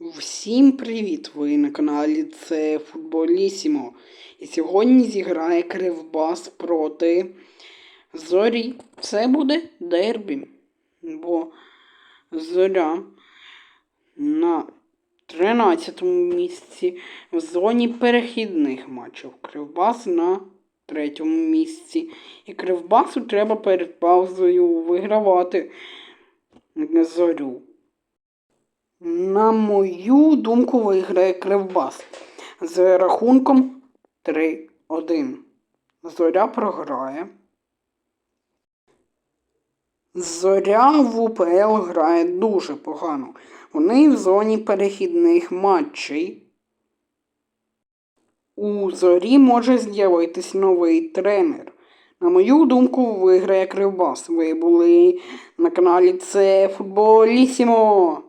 Всім привіт! Ви на каналі це Футболісімо. І сьогодні зіграє Кривбас проти Зорі. Це буде дербі. Бо Зоря на 13-му місці в зоні перехідних матчів. Кривбас на третьому місці. І Кривбасу треба перед паузою вигравати зорю. На мою думку, виграє Кривбас з рахунком 3-1. Зоря програє. Зоря в УПЛ грає дуже погано. Вони в зоні перехідних матчей. У зорі може з'явитись новий тренер. На мою думку, виграє Кривбас. Ви були на каналі Це Футболісімо.